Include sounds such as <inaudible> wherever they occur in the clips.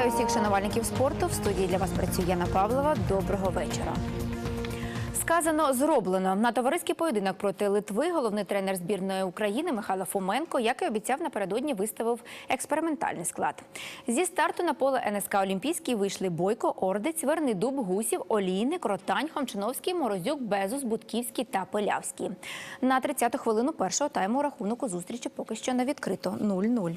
Вітаю всіх шанувальників спорту. В студії для вас працює Яна Павлова. Доброго вечора. Сказано зроблено на товариський поєдинок проти Литви. Головний тренер збірної України Михайло Фоменко, як і обіцяв напередодні, виставив експериментальний склад. Зі старту на поле НСК Олімпійський вийшли Бойко, Ордець, Вернидуб, Гусів, Олійник, Ротань, Хомчиновський, Морозюк, Безус, Будківський та Пилявський. На 30-ту хвилину першого тайму рахунок у зустрічі поки що не відкрито 0-0.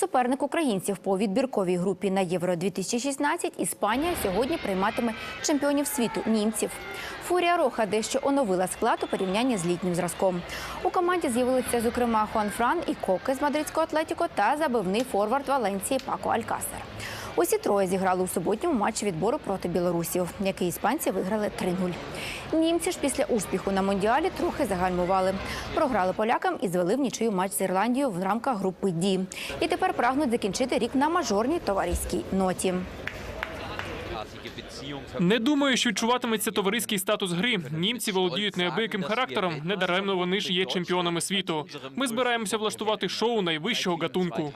Суперник українців по відбірковій групі на Євро 2016 Іспанія сьогодні прийматиме чемпіонів світу німців. Фурія Роха дещо оновила склад у порівнянні з літнім зразком. У команді з'явилися зокрема Хуан Фран і Коке з мадридського Атлетіко та забивний форвард Валенції Пако Алькасер. Усі троє зіграли у суботньому матчі відбору проти білорусів, який іспанці виграли 3-0. Німці ж після успіху на мондіалі трохи загальмували. Програли полякам і звели в нічию матч з Ірландією в рамках групи Ді. І тепер прагнуть закінчити рік на мажорній товариській ноті. Не думаю, що відчуватиметься товариський статус гри. Німці володіють неабияким характером. Недаремно вони ж є чемпіонами світу. Ми збираємося влаштувати шоу найвищого гатунку.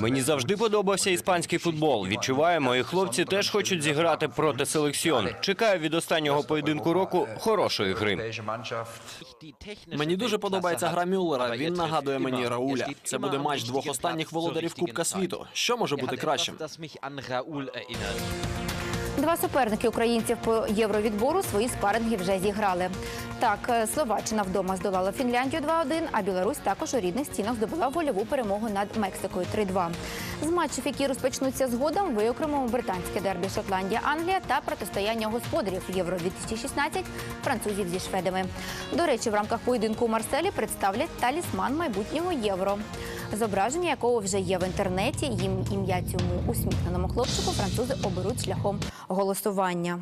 Мені завжди подобався іспанський футбол. Відчуваю, мої хлопці теж хочуть зіграти проти селекціон. Чекаю від останнього поєдинку року хорошої гри. Мені дуже подобається гра Мюллера. Він нагадує мені Рауля. Це буде матч двох останніх володарів Кубка світу. Що може бути кращим? Два суперники українців по євровідбору свої спаринги вже зіграли. Так, е, Словаччина вдома здолала Фінляндію 2-1, а Білорусь також у рідних стінах здобула вольову перемогу над Мексикою 3-2. З матчів, які розпочнуться згодом, виокремимо британське дербі Шотландія-Англія та протистояння господарів Євро 2016 французів зі шведами. До речі, в рамках поєдинку у Марселі представлять талісман майбутнього євро. Зображення якого вже є в інтернеті. Їм ім'я цьому усміхненому хлопчику французи оберуть шляхом голосування.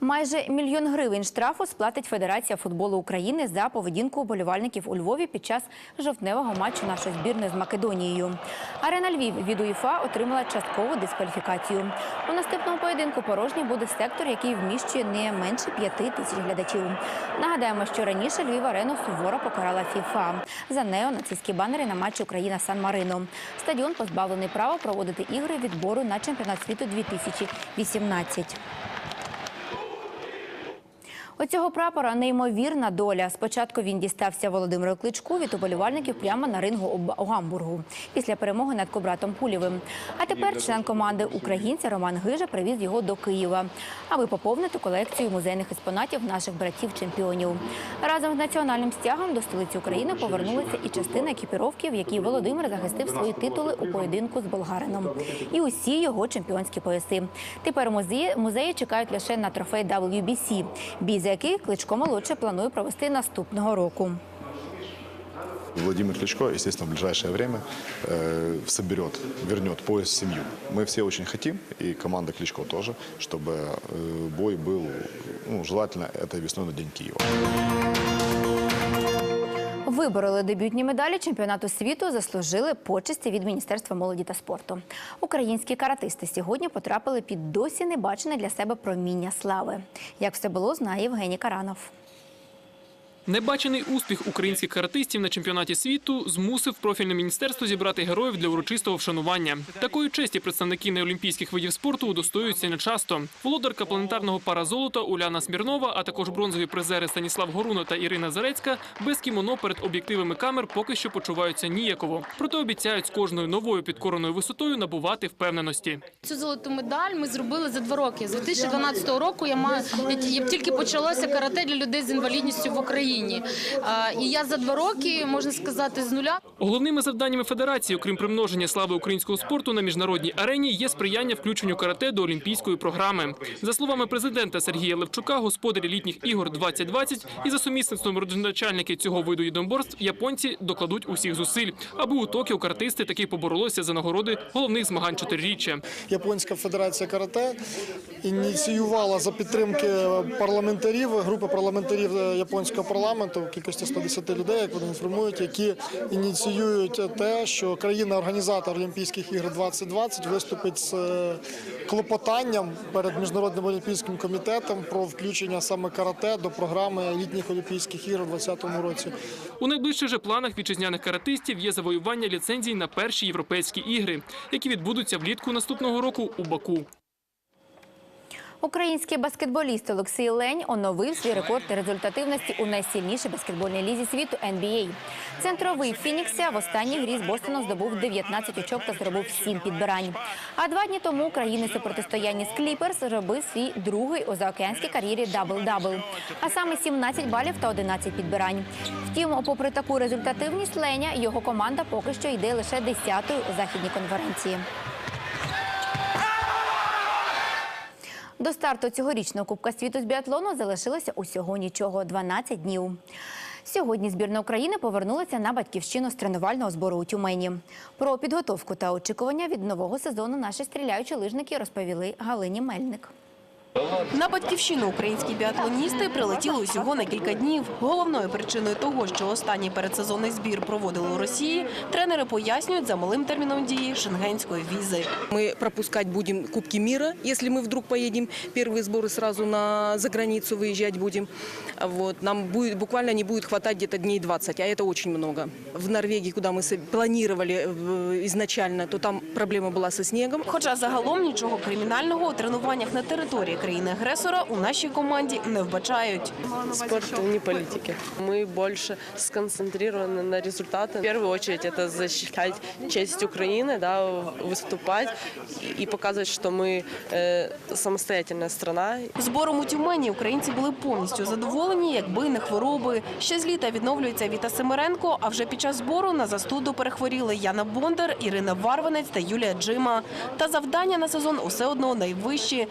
Майже мільйон гривень штрафу сплатить Федерація футболу України за поведінку уболівальників у Львові під час жовтневого матчу нашої збірної з Македонією. Арена Львів від УЄФА отримала часткову дискваліфікацію. У наступному поєдинку порожній буде сектор, який вміщує не менше п'яти тисяч глядачів. Нагадаємо, що раніше Львів арену суворо покарала ФІФА за неонацистські банери на матчі Україна Сан Марино. Стадіон позбавлений права проводити ігри відбору на чемпіонат світу 2018. У цього прапора неймовірна доля. Спочатку він дістався Володимиру Кличку від уболівальників прямо на рингу у Гамбургу після перемоги над Кобратом Пулєвим. А тепер член команди українця Роман Гижа привіз його до Києва, аби поповнити колекцію музейних експонатів наших братів-чемпіонів. Разом з національним стягом до столиці України повернулася і частина екіпіровки, в якій Володимир захистив свої титули у поєдинку з болгарином. І усі його чемпіонські пояси. Тепер музеї, музеї чекають лише на трофей WBC, бій за який Кличко молодше планує провести наступного року. Владимир Кличко, естественно, в ближайшее время э, соберет, вернет пояс в семью. Мы все очень хотим, и команда Кличко тоже, чтобы э, бой был, ну, желательно, этой весной на День Киева. Вибороли дебютні медалі чемпіонату світу, заслужили почесті від Міністерства молоді та спорту. Українські каратисти сьогодні потрапили під досі небачене для себе проміння слави. Як все було, знає Євгеній Каранов. Небачений успіх українських каратистів на чемпіонаті світу змусив профільне міністерство зібрати героїв для урочистого вшанування. Такої честі представники неолімпійських видів спорту удостоюються нечасто. Володарка планетарного паразолота Уляна Смірнова, а також бронзові призери Станіслав Горуно та Ірина Зарецька без кімоно перед об'єктивами камер поки що почуваються ніяково. Проте обіцяють з кожною новою підкореною висотою набувати впевненості. Цю золоту медаль ми зробили за два роки. З 2012 року я маю я тільки почалося карате для людей з інвалідністю в Україні. А, і я за два роки можна сказати з нуля. Головними завданнями федерації, окрім примноження слави українського спорту на міжнародній арені, є сприяння включенню карате до олімпійської програми. За словами президента Сергія Левчука, господарі літніх ігор 2020 і за сумісництвом родоначальники цього виду єдиноборств японці докладуть усіх зусиль, аби у Токіо картисти таки поборолися за нагороди головних змагань чотириріччя. Японська федерація карате ініціювала за підтримки парламентарів, групи парламентарів японського парламенту парламенту в кількості 110 людей, як вони інформують, які ініціюють те, що країна-організатор Олімпійських ігор 2020 виступить з е, клопотанням перед міжнародним олімпійським комітетом про включення саме карате до програми літніх олімпійських ігор у 2020 році. У найближчих же планах вітчизняних каратистів є завоювання ліцензій на перші європейські ігри, які відбудуться влітку наступного року у Баку. Український баскетболіст Олексій Лень оновив свій рекорд результативності у найсильнішій баскетбольній лізі світу NBA. Центровий Фінікся в останній грі з Бостоном здобув 19 очок та зробив 7 підбирань. А два дні тому українець у протистоянні з Кліперс зробив свій другий у заокеанській кар'єрі дабл-дабл. А саме 17 балів та 11 підбирань. Втім, попри таку результативність Леня, його команда поки що йде лише 10-ю у західній конференції. До старту цьогорічного Кубка світу з біатлону залишилося усього нічого 12 днів. Сьогодні збірна України повернулася на батьківщину з тренувального збору у Тюмені. Про підготовку та очікування від нового сезону наші стріляючі лижники розповіли Галині Мельник. На батьківщину українські біатлоністи прилетіли усього на кілька днів. Головною причиною того, що останній передсезонний збір проводили у Росії, тренери пояснюють за малим терміном дії шенгенської візи. Мы пропускать будем Кубки мира, если мы вдруг поедем. Первые сборы сразу на за границу выезжать будем. А Вот. Нам будет, буквально не будет хватать где-то дней 20, а это очень много. В Норвегии, куда мы со- планировали э, изначально, то там проблема была со снегом. Хоча загалом нічого кримінального у тренуваннях на території країни-агресора у нашій команді не вбачають. Спорт не политики. Мы больше сконцентрированы на результаты. В первую очередь это защищать честь Украины, да, выступать и- и показывать, что мы э, самостоятельная страна. Збором у Тюмені українці були повністю задоволені, якби не хвороби. Ще з літа відновлюється Віта Семеренко, а вже під час збору на застуду перехворіли Яна Бондар, Ірина Варванець та Юлія Джима. Та завдання на сезон усе одно найвищі.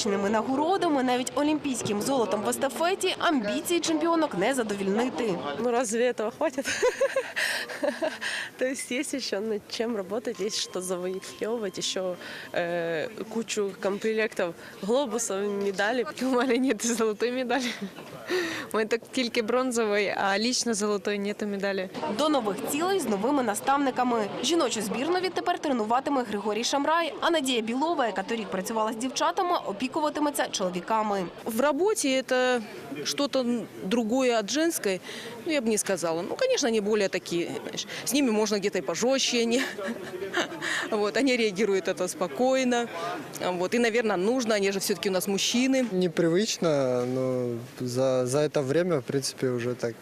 Минулорічними нагородами, навіть олімпійським золотом в естафеті, амбіції чемпіонок не задовільнити. Ну разве этого хватит? <laughs> То есть есть еще над чем работать, есть что завоевывать, еще э, кучу комплектов глобусов, медалей. У мене нет золотої медалі. У мене так тільки бронзової, а лічно золотої нет медалі. До нових цілей з новими наставниками. Жіночу збірну відтепер тренуватиме Григорій Шамрай, а Надія Білова, яка торік працювала з дівчатами, Опікуватиметься чоловіками. В работе это что-то другое от женской, ну, я бы не сказала. Ну, конечно, они более такие, знаешь, с ними можно где-то и пожестче они. <laughs> Вот, они реагируют это спокойно. Вот, и, наверное, нужно, они же все-таки у нас мужчины. Непривычно, но за, за это время, в принципе, уже так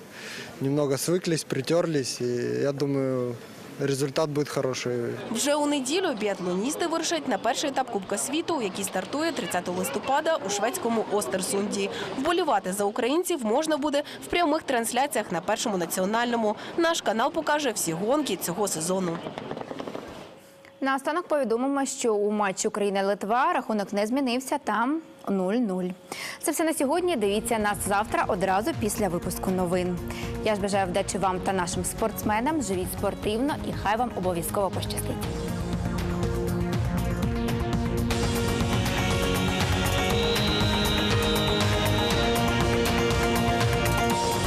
немного свыклись, притерлись, и я думаю, результат будет хороший. Вже у неділю біатлоністи вирушать на перший етап Кубка світу, який стартує 30 листопада у шведському Остерсунді. Вболівати за українців можна буде в прямих трансляціях на першому національному. Наш канал покаже всі гонки цього сезону. Наостанок повідомимо, що у матчі Україна-Литва рахунок не змінився. Там 0-0. Це все на сьогодні. Дивіться нас завтра одразу після випуску новин. Я ж бажаю вдачі вам та нашим спортсменам. Живіть спортивно і хай вам обов'язково пощастить.